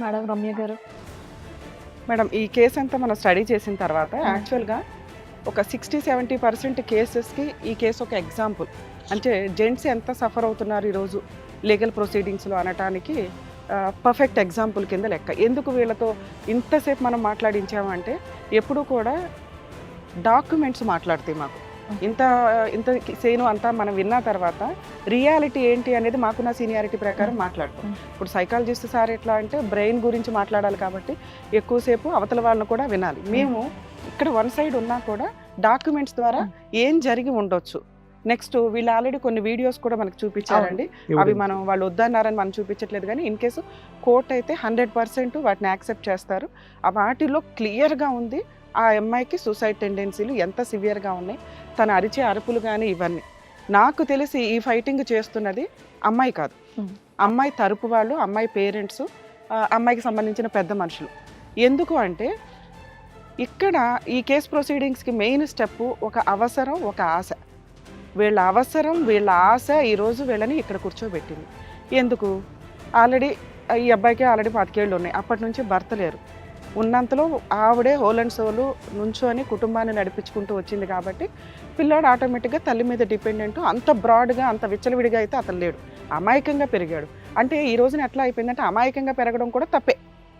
Madam Ramya గారు. Madam ఈ case అంతా మనం స్టడీ చేసిన తర్వాత యాక్చువల్గా ఒక సిక్స్టీ సెవెంటీ పర్సెంట్ కేసెస్కి ఈ కేసు ఒక ఎగ్జాంపుల్. అంటే జెంట్స్ ఎంత సఫర్ అవుతున్నారు ఈరోజు లీగల్ ప్రొసీడింగ్స్లో అనటానికి పర్ఫెక్ట్ ఎగ్జాంపుల్ కింద లెక్క. ఎందుకు వీళ్ళతో ఇంతసేపు మనం మాట్లాడించామంటే ఎప్పుడు కూడా డాక్యుమెంట్స్ మాట్లాడతాయి మాకు. ఇంత ఇంత సేను అంతా మనం విన్న తర్వాత రియాలిటీ ఏంటి అనేది మాకున్న సీనియారిటీ ప్రకారం మాట్లాడతాం. ఇప్పుడు సైకాలజిస్ట్ సార్ ఎట్లా అంటే బ్రెయిన్ గురించి మాట్లాడాలి కాబట్టి ఎక్కువసేపు అవతల వాళ్ళని కూడా వినాలి. మేము. ఇక్కడ వన్ సైడ్ ఉన్నా కూడా డాక్యుమెంట్స్ ద్వారా ఏం జరిగి ఉండొచ్చు. నెక్స్ట్ వీళ్ళు ఆల్రెడీ కొన్ని వీడియోస్ కూడా మనకు చూపించారండి. అవి మనం వాళ్ళు వద్దన్నారని మనం చూపించట్లేదు కానీ ఇన్ కేసు కోర్ట్ అయితే హండ్రెడ్ పర్సెంట్ వాటిని యాక్సెప్ట్ చేస్తారు. ఆ వాటిలో క్లియర్గా ఉంది. ఆ అమ్మాయికి సూసైడ్ టెండెన్సీలు ఎంత సివియర్గా ఉన్నాయి? తన అరిచే అరుపులు కానీ ఇవన్నీ. నాకు తెలిసి ఈ ఫైటింగ్ చేస్తున్నది అమ్మాయి కాదు. అమ్మాయి తరపు వాళ్ళు అమ్మాయి పేరెంట్స్ అమ్మాయికి సంబంధించిన పెద్ద మనుషులు. ఎందుకు అంటే ఇక్కడ ఈ కేస్ ప్రొసీడింగ్స్కి మెయిన్ స్టెప్ ఒక అవసరం ఒక ఆశ. వీళ్ళ అవసరం వీళ్ళ ఆశ ఈరోజు వీళ్ళని ఇక్కడ కూర్చోబెట్టింది. ఎందుకు? ఆల్రెడీ ఈ అబ్బాయికి ఆల్రెడీ పాతికేళ్ళు ఉన్నాయి. అప్పటి నుంచి భర్త లేరు. ఉన్నంతలో ఆవిడే హోల్ అండ్ సోలు నుంచొని కుటుంబాన్ని నడిపించుకుంటూ వచ్చింది కాబట్టి పిల్లాడు ఆటోమేటిక్గా తల్లి మీద డిపెండెంట్ అంత బ్రాడ్గా అంత విచ్చలవిడిగా అయితే అతను లేడు. అమాయకంగా పెరిగాడు. అంటే ఈ రోజున ఎట్లా అయిపోయిందంటే అమాయకంగా పెరగడం కూడా తప్పే.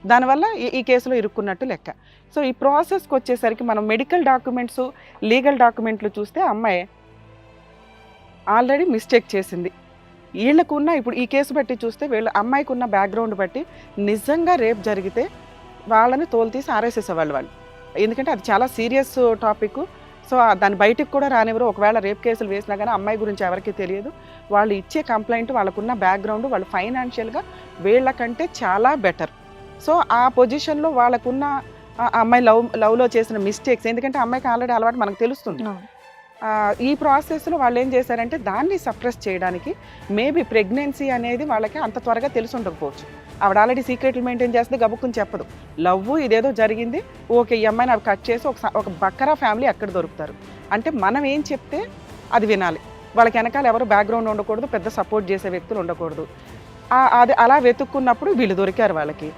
దానివల్ల ఈ- ఈ కేసులో ఇరుక్కున్నట్టు లెక్క. సో ఈ ప్రాసెస్కి వచ్చేసరికి మనం మెడికల్ డాక్యుమెంట్స్ లీగల్ డాక్యుమెంట్లు చూస్తే అమ్మాయి ఆల్రెడీ మిస్టేక్ చేసింది. వీళ్ళకున్న ఇప్పుడు ఈ కేసు బట్టి చూస్తే వీళ్ళ అమ్మాయికి ఉన్న బ్యాక్గ్రౌండ్ బట్టి నిజంగా రేప్ జరిగితే వాళ్ళని తోలు తీసి ఆరేసేసేవాళ్ళు వాళ్ళు. ఎందుకంటే అది చాలా సీరియస్ టాపిక్. సో దాని బయటికి కూడా రానివ్వరు. ఒకవేళ రేప్ కేసులు వేసినా కానీ అమ్మాయి గురించి ఎవరికి తెలియదు. వాళ్ళు ఇచ్చే కంప్లైంట్ వాళ్ళకున్న బ్యాక్గ్రౌండ్ వాళ్ళు ఫైనాన్షియల్గా వీళ్ళకంటే చాలా బెటర్. సో ఆ పొజిషన్లో వాళ్ళకున్న అమ్మాయి లవ్ లవ్లో చేసిన మిస్టేక్స్ ఎందుకంటే అమ్మాయికి ఆల్రెడీ అలవాటు మనకు తెలుస్తుంది. ఈ ప్రాసెస్లో వాళ్ళు ఏం చేశారంటే దాన్ని సప్రెస్ చేయడానికి మేబీ ప్రెగ్నెన్సీ అనేది వాళ్ళకి అంత త్వరగా తెలిసి ఉండకపోవచ్చు. ఆవిడ ఆల్రెడీ సీక్రెట్లు మెయింటైన్ చేస్తే గబుక్కుని చెప్పదు. లవ్ ఇదేదో జరిగింది ఓకే ఈ అమ్మాయిని అవి కట్ చేసి ఒక ఒక బక్కరా ఫ్యామిలీ అక్కడ దొరుకుతారు? అంటే మనం ఏం చెప్తే అది వినాలి. వాళ్ళకి వెనకాల ఎవరు బ్యాక్గ్రౌండ్ ఉండకూడదు పెద్ద సపోర్ట్ చేసే వ్యక్తులు ఉండకూడదు. అది అలా వెతుక్కున్నప్పుడు వీళ్ళు దొరికారు వాళ్ళకి.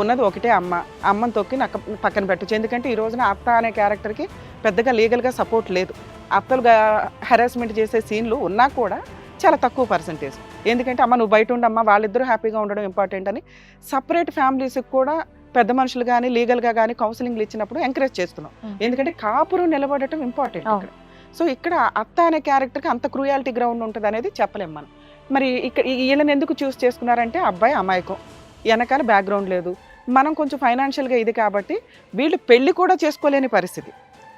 ఉన్నది ఒకటే అమ్మ. అమ్మని తొక్కి నక్క పక్కన పెట్టచ్చు. ఎందుకంటే ఈ రోజున అత్త అనే క్యారెక్టర్కి పెద్దగా లీగల్గా సపోర్ట్ లేదు. అత్తలుగా హెరాస్మెంట్ చేసే సీన్లు ఉన్నా కూడా చాలా తక్కువ పర్సంటేజ్ ఎందుకంటే అమ్మ నువ్వు బయట ఉండమ్మా వాళ్ళిద్దరూ హ్యాపీగా ఉండడం ఇంపార్టెంట్ అని సపరేట్ ఫ్యామిలీస్కి కూడా పెద్ద మనుషులు కానీ లీగల్గా కానీ కౌన్సిలింగ్లు ఇచ్చినప్పుడు ఎంకరేజ్ చేస్తున్నాం. ఎందుకంటే కాపురం నిలబడటం ఇంపార్టెంట్. ఇక్కడ. సో ఇక్కడ అత్త అనే క్యారెక్టర్కి అంత క్రూయాలిటీ గ్రౌండ్ ఉంటుంది అనేది చెప్పలేం మనం. మరి ఇక్కడ వీళ్ళని ఎందుకు చూస్ చేసుకున్నారంటే అబ్బాయి అమాయకం. వెనకాల బ్యాక్గ్రౌండ్ లేదు. మనం కొంచెం ఫైనాన్షియల్గా ఇది కాబట్టి వీళ్ళు పెళ్ళి కూడా చేసుకోలేని పరిస్థితి.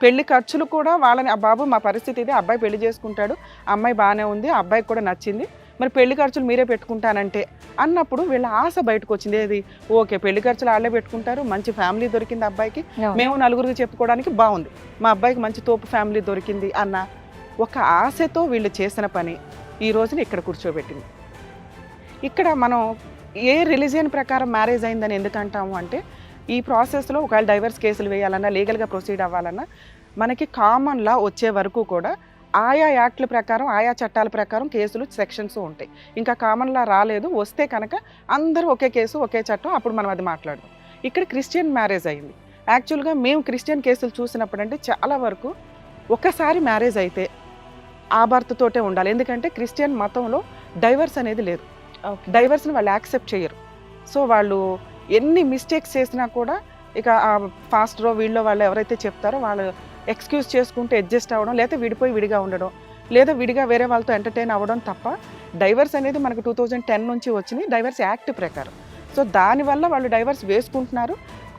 పెళ్ళి ఖర్చులు కూడా వాళ్ళని ఆ బాబు మా పరిస్థితి ఇది అబ్బాయి పెళ్ళి చేసుకుంటాడు అమ్మాయి బాగానే ఉంది అబ్బాయికి కూడా నచ్చింది మరి పెళ్ళి ఖర్చులు మీరే పెట్టుకుంటానంటే అన్నప్పుడు వీళ్ళ ఆశ బయటకు వచ్చింది ఏది? ఓకే పెళ్ళి ఖర్చులు వాళ్ళే పెట్టుకుంటారు మంచి ఫ్యామిలీ దొరికింది అబ్బాయికి మేము నలుగురికి చెప్పుకోవడానికి బాగుంది మా అబ్బాయికి మంచి తోపు ఫ్యామిలీ దొరికింది అన్న ఒక ఆశతో వీళ్ళు చేసిన పని ఈ రోజున ఇక్కడ కూర్చోబెట్టింది. ఇక్కడ మనం ఏ రిలీజియన్ ప్రకారం మ్యారేజ్ అయిందని ఎందుకు అంటాము అంటే ఈ ప్రాసెస్లో ఒకవేళ డైవర్స్ కేసులు వేయాలన్నా లీగల్గా ప్రొసీడ్ అవ్వాలన్నా మనకి కామన్ లా వచ్చే వరకు కూడా ఆయా యాక్ట్ల ప్రకారం ఆయా చట్టాల ప్రకారం కేసులు సెక్షన్స్ ఉంటాయి. ఇంకా కామన్ లా రాలేదు వస్తే కనుక అందరూ ఒకే కేసు ఒకే చట్టం అప్పుడు మనం అది మాట్లాడదాం. ఇక్కడ క్రిస్టియన్ మ్యారేజ్ అయింది. యాక్చువల్గా మేము క్రిస్టియన్ కేసులు చూసినప్పుడు అంటే చాలా వరకు ఒకసారి మ్యారేజ్ అయితే ఆ భర్తతోటే ఉండాలి. ఎందుకంటే క్రిస్టియన్ మతంలో డైవర్స్ అనేది లేదు. డైవర్స్ని వాళ్ళు యాక్సెప్ట్ చేయరు. సో వాళ్ళు ఎన్ని మిస్టేక్స్ చేసినా కూడా ఇక ఆ ఫాస్ట్లో వీళ్ళో వాళ్ళు ఎవరైతే చెప్తారో వాళ్ళు ఎక్స్క్యూజ్ చేసుకుంటూ అడ్జస్ట్ అవ్వడం లేదా విడిపోయి విడిగా ఉండడం లేదా విడిగా వేరే వాళ్ళతో ఎంటర్టైన్ అవ్వడం తప్ప డైవర్స్ అనేది మనకు టూ థౌజండ్ టెన్ నుంచి వచ్చింది డైవర్స్ యాక్ట్ ప్రకారం. సో దానివల్ల వాళ్ళు డైవర్స్ వేసుకుంటున్నారు.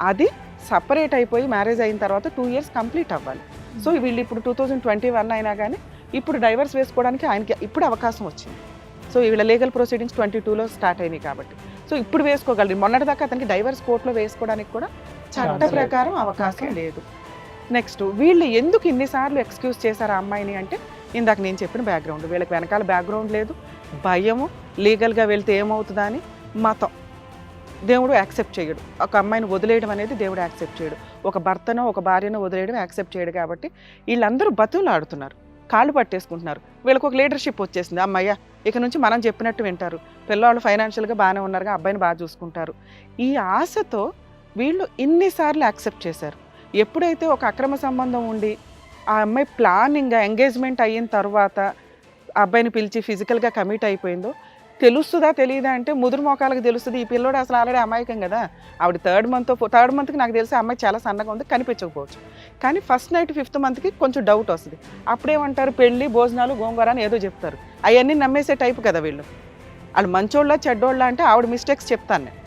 అది సపరేట్ అయిపోయి మ్యారేజ్ అయిన తర్వాత టూ ఇయర్స్ కంప్లీట్ అవ్వాలి. సో వీళ్ళు ఇప్పుడు టూ థౌజండ్ ట్వంటీ వన్ అయినా కానీ ఇప్పుడు డైవర్స్ వేసుకోవడానికి ఆయనకి ఇప్పుడు అవకాశం వచ్చింది. సో వీళ్ళ లీగల్ ప్రొసీడింగ్స్ ట్వంటీ టూలో స్టార్ట్ అయినాయి కాబట్టి. సో ఇప్పుడు వేసుకోగలరు. మొన్నటిదాకా అతనికి డైవర్స్ కోర్టులో వేసుకోవడానికి కూడా చట్ట ప్రకారం అవకాశం లేదు. నెక్స్ట్ వీళ్ళు ఎందుకు ఇన్నిసార్లు ఎక్స్క్యూజ్ చేశారు ఆ అమ్మాయిని అంటే ఇందాక నేను చెప్పిన బ్యాక్గ్రౌండ్ వీళ్ళకి వెనకాల బ్యాక్గ్రౌండ్ లేదు. భయము. లీగల్గా వెళ్తే ఏమవుతుందా అని మతం. దేవుడు యాక్సెప్ట్ చేయడు. ఒక అమ్మాయిని వదిలేయడం అనేది దేవుడు యాక్సెప్ట్ చేయడు. ఒక భర్తనో ఒక భార్యనో వదిలేయడం యాక్సెప్ట్ చేయడు కాబట్టి వీళ్ళందరూ బతులు ఆడుతున్నారు కాళ్ళు పట్టేసుకుంటున్నారు. వీళ్ళకి ఒక లీడర్షిప్ వచ్చేసింది. అమ్మయ్య ఇక నుంచి మనం చెప్పినట్టు వింటారు. పిల్లవాళ్ళు ఫైనాన్షియల్గా బాగానే ఉన్నారుగా అబ్బాయిని బాగా చూసుకుంటారు. ఈ ఆశతో వీళ్ళు ఇన్నిసార్లు యాక్సెప్ట్ చేశారు. ఎప్పుడైతే ఒక అక్రమ సంబంధం ఉండి ఆ అమ్మాయి ప్లానింగ్గా ఎంగేజ్మెంట్ అయిన తర్వాత అబ్బాయిని పిలిచి ఫిజికల్గా కమిట్ అయిపోయిందో తెలుస్తుందా తెలియదా అంటే ముదురు మోకాలకు తెలుస్తుంది. ఈ పిల్లోడు అసలు ఆల్రెడీ అమాయకం కదా. ఆవిడ థర్డ్ మంత్ థర్డ్ మంత్కి నాకు తెలిసి అమ్మాయి చాలా సన్నగా ఉంది కనిపించకపోవచ్చు. కానీ ఫస్ట్ నైట్ ఫిఫ్త్ మంత్కి కొంచెం డౌట్ వస్తుంది. అప్పుడేమంటారు? పెళ్ళి భోజనాలు గోంగూర అని ఏదో చెప్తారు. అవన్నీ నమ్మేసే టైప్ కదా వీళ్ళు. వాళ్ళు మంచోళ్ళ చెడ్డోళ్ళ అంటే ఆవిడ మిస్టేక్స్ చెప్తాను నేను.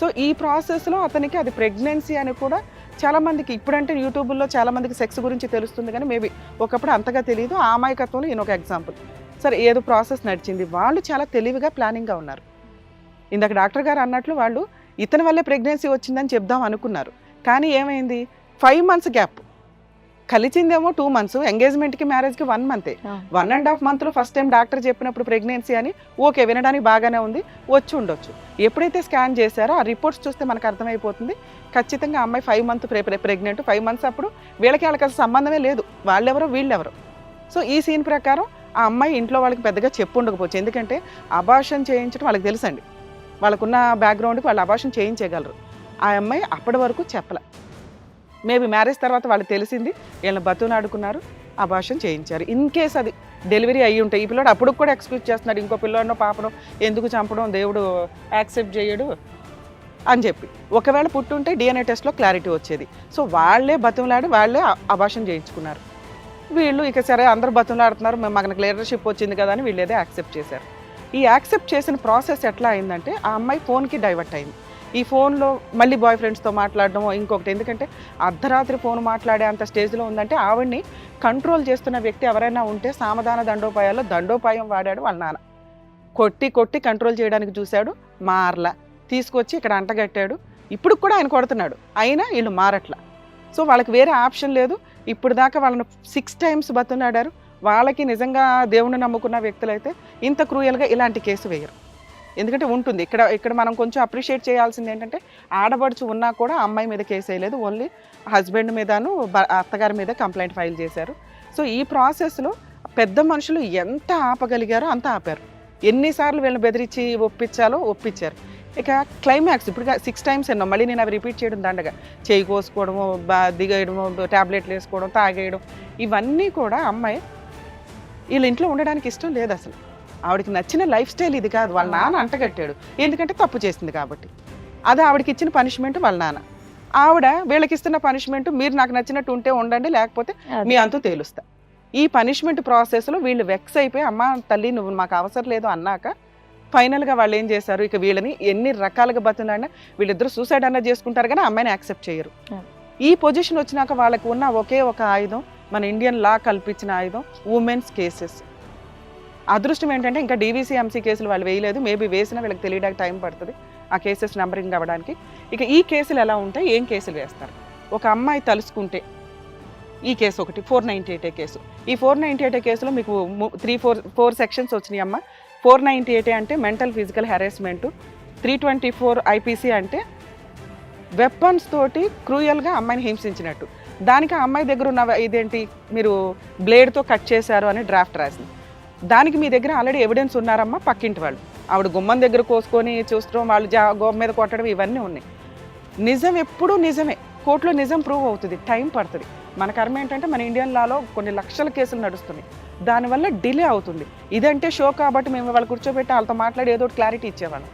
సో ఈ ప్రాసెస్లో అతనికి అది ప్రెగ్నెన్సీ అని కూడా చాలా మందికి ఇప్పుడంటే యూట్యూబ్లో చాలామందికి సెక్స్ గురించి తెలుస్తుంది కానీ మేబీ ఒకప్పుడు అంతగా తెలియదు ఆ అమాయకత్వంలో ఈయన ఒక ఎగ్జాంపుల్ సరే ఏదో ప్రాసెస్ నడిచింది. వాళ్ళు చాలా తెలివిగా ప్లానింగ్గా ఉన్నారు. ఇందాక డాక్టర్ గారు అన్నట్లు వాళ్ళు ఇతని వల్లే ప్రెగ్నెన్సీ వచ్చిందని చెప్దాం అనుకున్నారు. కానీ ఏమైంది? Five months gap. కలిసిందేమో two months. ఎంగేజ్మెంట్కి మ్యారేజ్కి వన్ మంతే. వన్ అండ్ హాఫ్ మంత్లో ఫస్ట్ టైం డాక్టర్ చెప్పినప్పుడు ప్రెగ్నెన్సీ అని ఓకే వినడానికి బాగానే ఉంది. వచ్చి ఉండొచ్చు. ఎప్పుడైతే స్కాన్ చేశారో ఆ రిపోర్ట్స్ చూస్తే మనకు అర్థమైపోతుంది. ఖచ్చితంగా అమ్మాయి five month pregnant. Five months అప్పుడు వీళ్ళకి వాళ్ళకి అసలు సంబంధమే లేదు. వాళ్ళెవరో వీళ్ళెవరో. సో ఈ సీన్ ప్రకారం ఆ అమ్మాయి ఇంట్లో వాళ్ళకి పెద్దగా చెప్పు ఉండకపోవచ్చు. ఎందుకంటే అభాషణ చేయించడం వాళ్ళకి తెలుసండి. వాళ్ళకున్న బ్యాక్గ్రౌండ్కి వాళ్ళు అభాషణ చేయించగలరు. ఆ అమ్మాయి అప్పటి వరకు చెప్పలే. మేబీ మ్యారేజ్ తర్వాత వాళ్ళు తెలిసింది వీళ్ళని బతునాడుకున్నారు అబాషన్ చేయించారు. ఇన్ కేస్ అది డెలివరీ అయ్యి ఉంటాయి ఈ పిల్లోడు అప్పుడు కూడా ఎక్స్క్యూజ్ చేస్తున్నాడు ఇంకో పిల్లోడనో పాపనో ఎందుకు చంపడం దేవుడు యాక్సెప్ట్ చేయడు అని చెప్పి. ఒకవేళ పుట్టుంటే డిఎన్ఏ టెస్ట్లో క్లారిటీ వచ్చేది. సో వాళ్ళే బతులాడి వాళ్ళే అభాషణ చేయించుకున్నారు. వీళ్ళు ఇక సరే అందరూ బతులాడుతున్నారు మేము మనకు లీడర్షిప్ వచ్చింది కదా అని వీళ్ళు ఏదో యాక్సెప్ట్ చేశారు. ఈ యాక్సెప్ట్ చేసిన ప్రాసెస్ ఎట్లా అయిందంటే ఆ అమ్మాయి ఫోన్కి డైవర్ట్ అయింది. ఈ ఫోన్లో మళ్ళీ బాయ్ ఫ్రెండ్స్తో మాట్లాడడం ఇంకొకటి ఎందుకంటే అర్ధరాత్రి ఫోన్ మాట్లాడే అంత స్టేజ్లో ఉందంటే ఆవిడ్ని కంట్రోల్ చేస్తున్న వ్యక్తి ఎవరైనా ఉంటే సామధాన దండోపాయాల్లో దండోపాయం వాడాడు వాళ్ళ నాన్న. కొట్టి కొట్టి కంట్రోల్ చేయడానికి చూశాడు మారల. తీసుకొచ్చి ఇక్కడ అంటగట్టాడు ఇప్పుడు కూడా ఆయన కొడుతున్నాడు. అయినా వీళ్ళు మారట్ల. సో వాళ్ళకి వేరే ఆప్షన్ లేదు. ఇప్పుడు దాకా వాళ్ళను సిక్స్ టైమ్స్ బతున్నాడారు వాళ్ళకి నిజంగా దేవుని నమ్ముకున్న వ్యక్తులైతే ఇంత క్రూయల్గా ఇలాంటి కేసు వేయరు. ఎందుకంటే ఉంటుంది. ఇక్కడ ఇక్కడ మనం కొంచెం అప్రిషియేట్ చేయాల్సింది ఏంటంటే ఆడబడుచు ఉన్నా కూడా అమ్మాయి మీద కేసు వేయలేదు. ఓన్లీ హస్బెండ్ మీదను అత్తగారి మీద కంప్లైంట్ ఫైల్ చేశారు. సో ఈ ప్రాసెస్లో పెద్ద మనుషులు ఎంత ఆపగలిగారో అంత ఆపారు. ఎన్నిసార్లు వీళ్ళని బెదిరించి ఒప్పించాలో ఒప్పించారు. ఇక క్లైమాక్స్ ఇప్పుడు సిక్స్ టైమ్స్ ఎన్నో మళ్ళీ నేను అవి రిపీట్ చేయడం దండగా. చేయి కోసుకోవడము బా దిగేయడము టాబ్లెట్లు వేసుకోవడం తాగేయడం ఇవన్నీ కూడా అమ్మాయి వీళ్ళ ఇంట్లో ఉండడానికి ఇష్టం లేదు అసలు. ఆవిడకి నచ్చిన లైఫ్ స్టైల్ ఇది కాదు. వాళ్ళ నాన్న అంటగట్టాడు. ఎందుకంటే తప్పు చేసింది కాబట్టి. అది ఆవిడకి ఇచ్చిన పనిష్మెంట్ వాళ్ళ నాన్న. ఆవిడ వీళ్ళకి ఇస్తున్న పనిష్మెంట్ మీరు నాకు నచ్చినట్టు ఉంటే ఉండండి లేకపోతే మీ అంతు తేలుస్తా. ఈ పనిష్మెంట్ ప్రాసెస్లో వీళ్ళు వెక్స్ అయిపోయి అమ్మ తల్లి నువ్వు మాకు అవసరం లేదు అన్నాక ఫైనల్గా వాళ్ళు ఏం చేశారు? ఇక వీళ్ళని ఎన్ని రకాలుగా బతున్నాడినా వీళ్ళిద్దరు సూసైడ్ అన్న చేసుకుంటారు కానీ అమ్మాయిని యాక్సెప్ట్ చేయరు. ఈ పొజిషన్ వచ్చినాక వాళ్ళకు ఉన్న ఒకే ఒక ఆయుధం మన ఇండియన్ లా కల్పించిన ఆయుధం ఉమెన్స్ కేసెస్ అదృష్టం ఏంటంటే ఇంకా డీవీసీ ఎంసీ కేసులు వాళ్ళు వేయలేదు. మేబీ వేసినా వీళ్ళకి తెలియడానికి టైం పడుతుంది. ఆ కేసెస్ నెంబరింగ్ అవ్వడానికి. ఇక ఈ కేసులు ఎలా ఉంటాయి? ఏం కేసులు వేస్తారు? ఒక అమ్మాయి తలుసుకుంటే ఈ కేసు ఒకటి ఫోర్ నైంటీ ఎయిట్ కేసు. ఈ ఫోర్ నైంటీ ఎయిట్ కేసులో మీకు త్రీ ఫోర్ ఫోర్ సెక్షన్స్ వచ్చినాయి అమ్మ. ఫోర్ నైంటీ ఎయిట్ అంటే mental physical harassment three twenty four IPC అంటే వెపన్స్ తోటి క్రూయల్గా అమ్మాయిని హింసించినట్టు. దానికి ఆ అమ్మాయి దగ్గర ఉన్న ఇదేంటి? మీరు బ్లేడ్తో కట్ చేశారు అని డ్రాఫ్ట్ రాసింది. దానికి మీ దగ్గర ఆల్రెడీ ఎవిడెన్స్ ఉన్నారమ్మా పక్కింటి వాళ్ళు. ఆవిడ గుమ్మం దగ్గర కోసుకొని చూస్తడం వాళ్ళు జా గోమ మీద కొట్టడం ఇవన్నీ ఉన్నాయి. నిజం ఎప్పుడూ నిజమే. కోర్టులో నిజం ప్రూవ్ అవుతుంది. టైం పడుతుంది. మన కర్మ ఏంటంటే మన ఇండియన్ లాలో కొన్ని లక్షల కేసులు నడుస్తున్నాయి దానివల్ల డిలే అవుతుంది. ఇదంటే షో కాబట్టి మేము వాళ్ళు కూర్చోబెట్టి వాళ్ళతో మాట్లాడి ఏదో ఒకటి క్లారిటీ ఇచ్చేవాళ్ళం.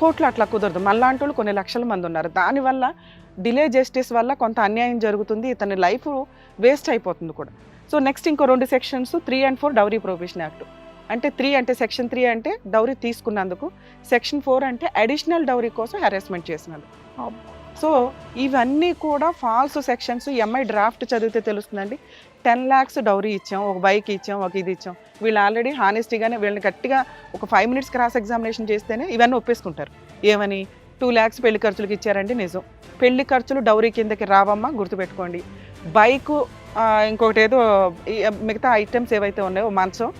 కోర్టులో అట్లా కుదరదు. మళ్ళాంటి వాళ్ళు కొన్ని లక్షల మంది ఉన్నారు. దానివల్ల డిలే జస్టిస్ వల్ల కొంత అన్యాయం జరుగుతుంది. ఇతని లైఫ్ వేస్ట్ అయిపోతుంది కూడా. సో నెక్స్ట్ ఇంకో రెండు sections three and four dowry provision act అంటే త్రీ అంటే సెక్షన్ త్రీ అంటే డౌరీ తీసుకున్నందుకు సెక్షన్ ఫోర్ అంటే అడిషనల్ డౌరీ కోసం హెరాస్మెంట్ చేసినందుకు. సో ఇవన్నీ కూడా ఫాల్స్ సెక్షన్స్ ఎంఐ డ్రాఫ్ట్ చదివితే తెలుస్తుందండి. టెన్ ల్యాక్స్ డౌరీ ఇచ్చాం ఒక బైక్ ఇచ్చాం ఒక ఇది ఇచ్చాం. వీళ్ళు ఆల్రెడీ హానెస్టీగానే వీళ్ళని గట్టిగా ఒక ఫైవ్ మినిట్స్ క్రాస్ ఎగ్జామినేషన్ చేస్తేనే ఇవన్నీ ఒప్పేసుకుంటారు. ఏమని? టూ ల్యాక్స్ పెళ్ళి ఖర్చులకు ఇచ్చారండి నిజం. పెళ్ళి ఖర్చులు డౌరీ కిందకి రావమ్మా గుర్తుపెట్టుకోండి. బైకు ఇంకొకటి ఏదో మిగతా ఐటమ్స్ ఏవైతే ఉన్నాయో మంచం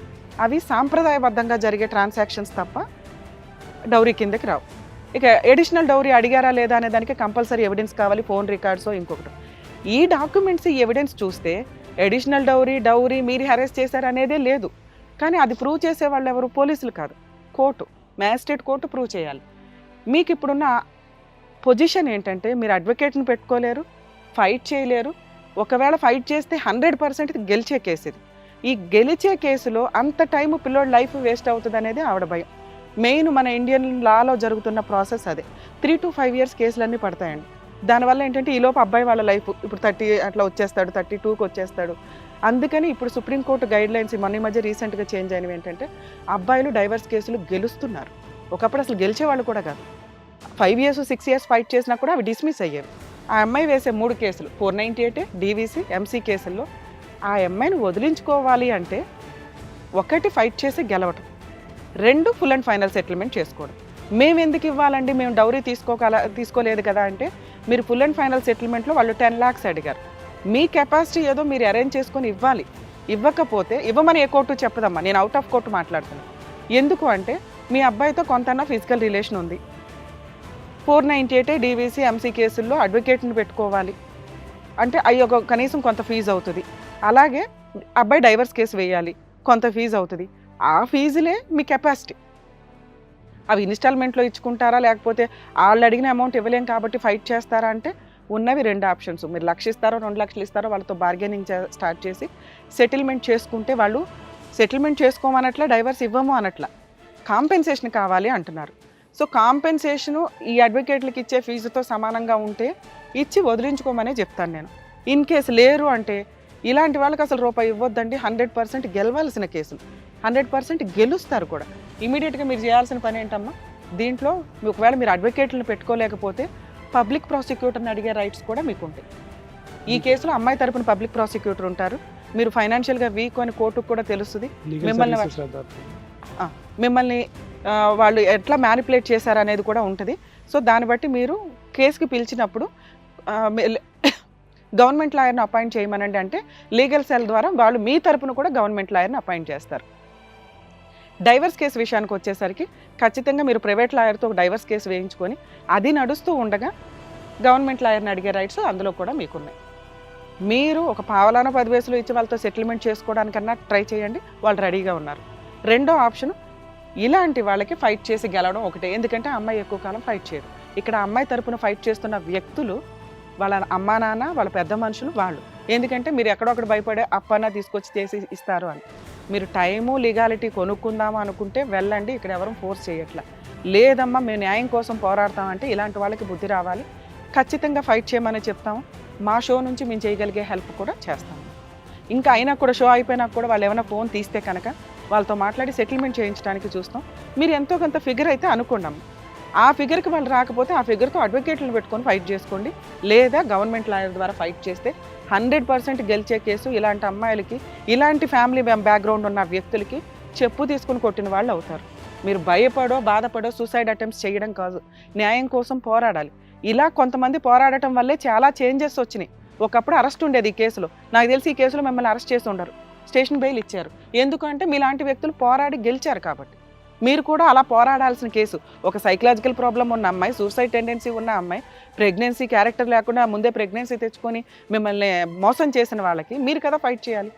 అవి సాంప్రదాయబద్ధంగా జరిగే ట్రాన్సాక్షన్స్ తప్ప డౌరీ కిందకి రావు. ఇక ఎడిషనల్ డౌరీ అడిగారా లేదా అనే దానికి కంపల్సరీ ఎవిడెన్స్ కావాలి ఫోన్ రికార్డ్స్ ఇంకొకటి. ఈ డాక్యుమెంట్స్ ఈ ఎవిడెన్స్ చూస్తే ఎడిషనల్ డౌరీ డౌరీ మీరు హెరెస్ట్ చేశారు అనేదే లేదు. కానీ అది ప్రూవ్ చేసే వాళ్ళు ఎవరు? పోలీసులు కాదు. కోర్టు మ్యాజిస్ట్రేట్ కోర్టు ప్రూవ్ చేయాలి. మీకు ఇప్పుడున్న పొజిషన్ ఏంటంటే మీరు అడ్వకేట్ని పెట్టుకోలేరు ఫైట్ చేయలేరు. ఒకవేళ ఫైట్ చేస్తే హండ్రెడ్ పర్సెంట్ గెలిచే కేసు ఇది. ఈ గెలిచే కేసులో అంత టైం పిల్లోడి లైఫ్ వేస్ట్ అవుతుంది అనేది ఆవిడ భయం. మెయిన్ మన ఇండియన్ లాలో జరుగుతున్న ప్రాసెస్ అదే. త్రీ టు ఫైవ్ ఇయర్స్ కేసులన్నీ పడతాయండి. దానివల్ల ఏంటంటే ఈలోపు అబ్బాయి వాళ్ళ లైఫ్ ఇప్పుడు థర్టీ అట్లా వచ్చేస్తాడు థర్టీ టూకి వచ్చేస్తాడు. అందుకని ఇప్పుడు సుప్రీంకోర్టు గైడ్ లైన్స్ మొన్న ఈ మధ్య రీసెంట్గా చేంజ్ అయినవి ఏంటంటే అబ్బాయిలు డైవర్స్ కేసులు గెలుస్తున్నారు. ఒకప్పుడు అసలు గెలిచేవాళ్ళు కూడా కాదు. Five years six years fight చేసినా కూడా అవి డిస్మిస్ అయ్యేవి. ఆ అమ్మాయి వేసే మూడు కేసులు four ninety eight DVC MC కేసుల్లో ఆ అమ్మాయిని వదిలించుకోవాలి అంటే ఒకటి ఫైట్ చేసి గెలవటం. రెండు ఫుల్ అండ్ ఫైనల్ సెటిల్మెంట్ చేసుకోవడం. మేము ఎందుకు ఇవ్వాలండి? మేము డౌరీ తీసుకోగల తీసుకోలేదు కదా అంటే మీరు ఫుల్ అండ్ ఫైనల్ సెటిల్మెంట్లో వాళ్ళు టెన్ ల్యాక్స్ అడిగారు. మీ కెపాసిటీ ఏదో మీరు అరేంజ్ చేసుకొని ఇవ్వాలి. ఇవ్వకపోతే ఇవ్వమని ఏ కోర్టు చెప్పదమ్మా? నేను అవుట్ ఆఫ్ కోర్టు మాట్లాడుతున్నాను ఎందుకు అంటే మీ అబ్బాయితో కొంతన్నా ఫిజికల్ రిలేషన్ ఉంది. Four ninety eight DVC MC కేసుల్లో అడ్వకేట్ని పెట్టుకోవాలి. అంటే అవి ఒక కనీసం కొంత ఫీజు అవుతుంది. అలాగే అబ్బాయి డైవర్స్ కేసు వేయాలి. కొంత ఫీజు అవుతుంది. ఆ ఫీజులే మీ కెపాసిటీ. అవి ఇన్స్టాల్మెంట్లో ఇచ్చుకుంటారా లేకపోతే వాళ్ళు అడిగిన అమౌంట్ ఇవ్వలేం కాబట్టి ఫైట్ చేస్తారా అంటే ఉన్నవి రెండు ఆప్షన్స్. మీరు లక్ష ఇస్తారో రెండు లక్షలు ఇస్తారో వాళ్ళతో బార్గెనింగ్ స్టార్ట్ చేసి సెటిల్మెంట్ చేసుకుంటే వాళ్ళు సెటిల్మెంట్ చేసుకోమనట్లా డైవర్స్ ఇవ్వము అనట్లా. కాంపెన్సేషన్ కావాలి అంటున్నారు. సో కాంపెన్సేషను ఈ అడ్వకేట్లకి ఇచ్చే ఫీజుతో సమానంగా ఉంటే ఇచ్చి వదిలించుకోమనే చెప్తాను నేను. ఇన్ కేసు లేరు అంటే ఇలాంటి వాళ్ళకి అసలు రూపాయి ఇవ్వద్దండి. హండ్రెడ్ పర్సెంట్ గెలవాల్సిన కేసులు. హండ్రెడ్ పర్సెంట్ గెలుస్తారు కూడా. ఇమీడియట్గా మీరు చేయాల్సిన పని ఏంటమ్మా? దీంట్లో ఒకవేళ మీరు అడ్వకేట్లను పెట్టుకోలేకపోతే పబ్లిక్ ప్రాసిక్యూటర్ని అడిగే రైట్స్ కూడా మీకు ఉంటాయి ఈ కేసులో అమ్మాయి తరపున పబ్లిక్ ప్రాసిక్యూటర్ ఉంటారు. మీరు ఫైనాన్షియల్గా వీక్ అని కోర్టుకు కూడా తెలుస్తుంది. మిమ్మల్ని మిమ్మల్ని వాళ్ళు ఎట్లా మ్యానిపులేట్ చేశారు అనేది కూడా ఉంటుంది. సో దాన్ని బట్టి మీరు కేసుకి పిలిచినప్పుడు గవర్నమెంట్ లాయర్ని అపాయింట్ చేయమనండి అంటే లీగల్ సెల్ ద్వారా వాళ్ళు మీ తరపున కూడా గవర్నమెంట్ లాయర్ని అపాయింట్ చేస్తారు. డైవర్స్ కేసు విషయానికి వచ్చేసరికి ఖచ్చితంగా మీరు ప్రైవేట్ లాయర్తో ఒక డైవర్స్ కేసు వేయించుకొని అది నడుస్తూ ఉండగా గవర్నమెంట్ లాయర్ని అడిగే రైట్స్ అందులో కూడా మీకున్నాయి. మీరు ఒక పావలాన పదివేసులు ఇచ్చి వాళ్ళతో సెటిల్మెంట్ చేసుకోవడానికన్నా ట్రై చేయండి వాళ్ళు రెడీగా ఉన్నారు. రెండో ఆప్షన్ ఇలాంటి వాళ్ళకి ఫైట్ చేసి గెలవడం ఒకటే. ఎందుకంటే అమ్మాయి ఎక్కువ కాలం ఫైట్ చేయదు. ఇక్కడ అమ్మాయి తరపున ఫైట్ చేస్తున్న వ్యక్తులు వాళ్ళ అమ్మా నాన్న వాళ్ళ పెద్ద మనుషులు వాళ్ళు. ఎందుకంటే మీరు ఎక్కడొక్కడ భయపడే అప్పన్న తీసుకొచ్చి చేసి ఇస్తారు అని. మీరు టైము లీగాలిటీ కొనుక్కుందామా అనుకుంటే వెళ్ళండి ఇక్కడ ఎవరు ఫోర్స్ చేయట్లా. లేదమ్మా మేము న్యాయం కోసం పోరాడతామంటే ఇలాంటి వాళ్ళకి బుద్ధి రావాలి. ఖచ్చితంగా ఫైట్ చేయమని చెప్తాము. మా షో నుంచి మేము చేయగలిగే హెల్ప్ కూడా చేస్తాము. ఇంకా అయినా కూడా షో అయిపోయినా కూడా వాళ్ళు ఏమైనా ఫోన్ తీస్తే కనుక వాళ్ళతో మాట్లాడి సెటిల్మెంట్ చేయించడానికి చూస్తాం. మీరు ఎంతో కొంత ఫిగర్ అయితే అనుకున్నాం ఆ ఫిగర్కి వాళ్ళు రాకపోతే ఆ ఫిగర్తో అడ్వకేట్లు పెట్టుకొని ఫైట్ చేసుకోండి. లేదా గవర్నమెంట్ లాయర్ ద్వారా ఫైట్ చేస్తే హండ్రెడ్ పర్సెంట్ గెలిచే కేసు ఇలాంటి అమ్మాయిలకి ఇలాంటి ఫ్యామిలీ బ్యాక్గ్రౌండ్ ఉన్న వ్యక్తులకి చెప్పు తీసుకుని కొట్టిన వాళ్ళు అవుతారు. మీరు భయపడో బాధపడో సూసైడ్ అటెంప్ట్స్ చేయడం కాదు. న్యాయం కోసం పోరాడాలి. ఇలా కొంతమంది పోరాడటం వల్లే చాలా చేంజెస్ వచ్చినాయి. ఒకప్పుడు అరెస్ట్ ఉండేది ఈ కేసులో. నాకు తెలిసి ఈ కేసులో మిమ్మల్ని అరెస్ట్ చేసి ఉండరు. స్టేషన్ బెయిల్ ఇచ్చారు. ఎందుకంటే మీలాంటి వ్యక్తులు పోరాడి గెలిచారు కాబట్టి. మీరు కూడా అలా పోరాడాల్సిన కేసు. ఒక సైకలాజికల్ ప్రాబ్లం ఉన్న అమ్మాయి సూసైడ్ టెండెన్సీ ఉన్న అమ్మాయి ప్రెగ్నెన్సీ క్యారెక్టర్ లేకుండా ముందే ప్రెగ్నెన్సీ తెచ్చుకొని మిమ్మల్ని మోసం చేసిన వాళ్ళకి మీరు కదా ఫైట్ చేయాలి.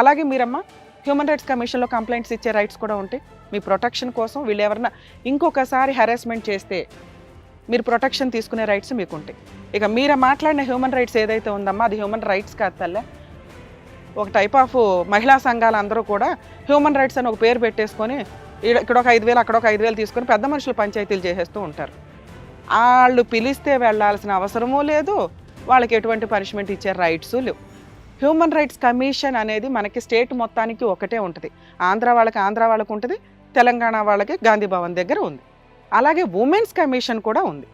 అలాగే మీరమ్మా హ్యూమన్ రైట్స్ కమిషన్లో కంప్లైంట్స్ ఇచ్చే రైట్స్ కూడా ఉంటాయి మీ ప్రొటెక్షన్ కోసం వీళ్ళు ఎవరన్నా ఇంకొకసారి హెరాస్మెంట్ చేస్తే మీరు ప్రొటెక్షన్ తీసుకునే రైట్స్ మీకు ఉంటాయి. ఇక మీరు మాట్లాడిన హ్యూమన్ రైట్స్ ఏదైతే ఉందమ్మా అది హ్యూమన్ రైట్స్ కాదు తల్లే ఒక టైప్ ఆఫ్ మహిళా సంఘాలు అందరూ కూడా హ్యూమన్ రైట్స్ అని ఒక పేరు పెట్టేసుకొని ఇక్కడ ఒక ఐదు వేలు అక్కడ ఒక ఐదు వేలు తీసుకొని పెద్ద మనుషులు పంచాయతీలు చేసేస్తూ ఉంటారు. వాళ్ళు పిలిస్తే వెళ్ళాల్సిన అవసరమూ లేదు వాళ్ళకి ఎటువంటి పనిష్మెంట్ ఇచ్చే రైట్స్ లేవు. హ్యూమన్ రైట్స్ కమిషన్ అనేది మనకి స్టేట్ మొత్తానికి ఒకటే ఉంటుంది. ఆంధ్ర వాళ్ళకి ఆంధ్ర వాళ్ళకు ఉంటుంది తెలంగాణ వాళ్ళకి గాంధీ భవన్ దగ్గర ఉంది. అలాగే ఉమెన్స్ కమిషన్ కూడా ఉంది.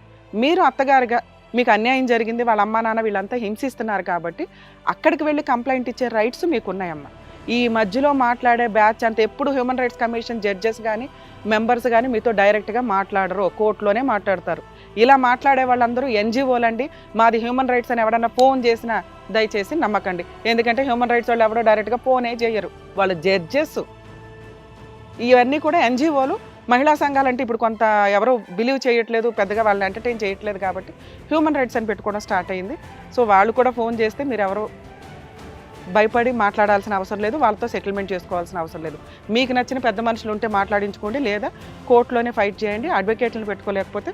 మీరు అత్తగారుగా మీకు అన్యాయం జరిగింది వాళ్ళ అమ్మా నాన్న వీళ్ళంతా హింసిస్తున్నారు కాబట్టి అక్కడికి వెళ్ళి కంప్లైంట్ ఇచ్చే రైట్స్ మీకు ఉన్నాయమ్మా ఈ మధ్యలో మాట్లాడే బ్యాచ్ అంటే ఎప్పుడు హ్యూమన్ రైట్స్ కమిషన్ జడ్జెస్ కానీ మెంబర్స్ కానీ మీతో డైరెక్ట్గా మాట్లాడరు కోర్టులోనే మాట్లాడతారు. ఇలా మాట్లాడే వాళ్ళందరూ ఎన్జిఓలండి. మాది హ్యూమన్ రైట్స్ అని ఎవడన్నా ఫోన్ చేసినా దయచేసి నమ్మకండి. ఎందుకంటే హ్యూమన్ రైట్స్ వాళ్ళు ఎవరో డైరెక్ట్గా ఫోనే చేయరు. వాళ్ళు జడ్జెస్. ఇవన్నీ కూడా ఎన్జిఓలు. మహిళా సంఘాలంటే ఇప్పుడు కొంత ఎవరో బిలీవ్ చేయట్లేదు పెద్దగా వాళ్ళని ఎంటర్టైన్ చేయట్లేదు కాబట్టి హ్యూమన్ రైట్స్ అని పెట్టుకోవడం స్టార్ట్ అయింది. సో వాళ్ళు కూడా ఫోన్ చేస్తే మీరు ఎవరు భయపడి మాట్లాడాల్సిన అవసరం లేదు వాళ్ళతో సెటిల్మెంట్ చేసుకోవాల్సిన అవసరం లేదు. మీకు నచ్చిన పెద్ద మనుషులు ఉంటే మాట్లాడించుకోండి లేదా కోర్టులోనే ఫైట్ చేయండి అడ్వకేట్లను పెట్టుకోలేకపోతే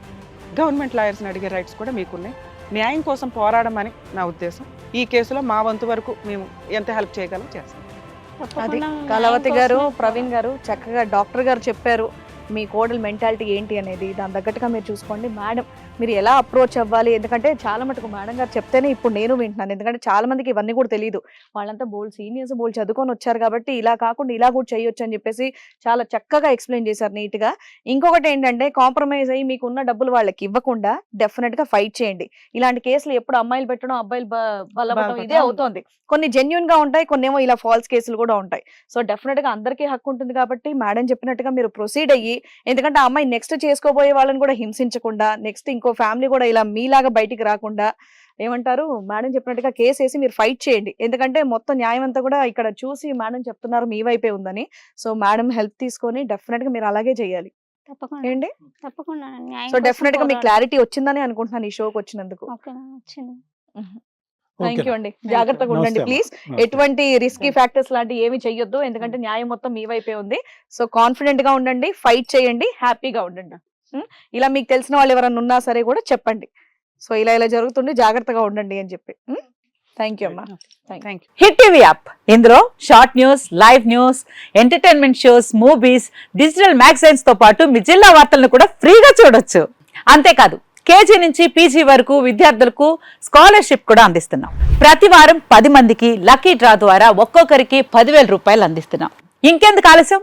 గవర్నమెంట్ లాయర్స్ని అడిగే రైట్స్ కూడా మీకున్నాయి. న్యాయం కోసం పోరాడమని నా ఉద్దేశం. ఈ కేసులో మా వంతు వరకు మేము ఎంత హెల్ప్ చేయగలం చేస్తాం. అది కళావతి గారు ప్రవీణ్ గారు చక్కగా డాక్టర్ గారు చెప్పారు మీ కోడలు మెంటాలిటీ ఏంటి అనేది దాని తగ్గట్టుగా మీరు చూసుకోండి. మేడం మీరు ఎలా అప్రోచ్ అవ్వాలి? ఎందుకంటే చాలా మటుకు మేడం గారు చెప్తేనే ఇప్పుడు నేను వింటున్నాను. ఎందుకంటే చాలా మందికి ఇవన్నీ కూడా తెలియదు వాళ్ళంతా బోల్డ్ సీనియర్స్ బోల్డ్ చదువుకొని వచ్చారు కాబట్టి ఇలా కాకుండా ఇలా కూడా చేయొచ్చు అని చెప్పేసి చాలా చక్కగా ఎక్స్ప్లెయిన్ చేశారు నీట్గా ఇంకొకటి ఏంటంటే కాంప్రమైజ్ అయ్యి మీకు ఉన్న డబ్బులు వాళ్ళకి ఇవ్వకుండా డెఫినెట్గా ఫైట్ చేయండి. ఇలాంటి కేసులు ఎప్పుడు అమ్మాయిలు పెట్టడం అబ్బాయిలు బలపడడం ఇదే. అవుతోంది. కొన్ని జెన్యున్గా ఉంటాయి కొన్ని ఏమో ఇలా ఫాల్స్ కేసులు కూడా ఉంటాయి. సో డెఫినెట్గా అందరికీ హక్కు ఉంటుంది కాబట్టి మేడం చెప్పినట్టుగా మీరు ప్రొసీడ్ అయ్యి ఎందుకంటే ఆ అమ్మాయి నెక్స్ట్ చేసుకోబోయే వాళ్ళని కూడా హింసించకుండా నెక్స్ట్ ఇంకో ఫ్యామిలీ కూడా ఇలా మీలాగా బయటికి రాకుండా ఏమంటారు మేడం చెప్పినట్టుగా కేసు వేసి మీరు ఫైట్ చేయండి. ఎందుకంటే మొత్తం న్యాయం అంతా కూడా ఇక్కడ చూసి మేడం చెప్తున్నారు మీ వైపే ఉందని. సో మేడం హెల్ప్ తీసుకొని డెఫినెట్గా మీరు అలాగే చేయాలి. తప్పకుండా. ఏంటి? తప్పకుండా. న్యాయం సో డెఫినెట్గా మీకు. క్లారిటీ వచ్చిందని అనుకుంటున్నాను ఈ షోకి వచ్చినందుకు. థ్యాంక్ యూ అండి. జాగ్రత్తగా ఉండండి. ప్లీజ్. ఎటువంటి రిస్కీ ఫ్యాక్టర్స్ లాంటివి ఏమి చెయ్యొద్దు. ఎందుకంటే న్యాయం మొత్తం మీ వైపే ఉంది. సో కాన్ఫిడెంట్గా ఉండండి ఫైట్ చేయండి హ్యాపీగా ఉండండి? ఇలా మీకు తెలిసిన వాళ్ళు ఎవరైనా ఉన్నా సరే కూడా చెప్పండి. సో ఇలా ఇలా జరుగుతుంది జాగ్రత్తగా ఉండండి అని చెప్పి. థ్యాంక్ యూ అమ్మా. Thank you hit TV app ఇందులో short news live news entertainment shows movies digital మ్యాగజైన్స్తో పాటు మీ జిల్లా వార్తలను కూడా ఫ్రీగా చూడొచ్చు. అంతేకాదు కేజీ నుంచి పీజీ వరకు విద్యార్థులకు స్కాలర్షిప్ కూడా అందిస్తున్నాం. ప్రతి వారం పది మందికి లక్కీ డ్రా ద్వారా ఒక్కొక్కరికి పదివేల రూపాయలు అందిస్తున్నాం. ఇంకెందుకు ఆలస్యం?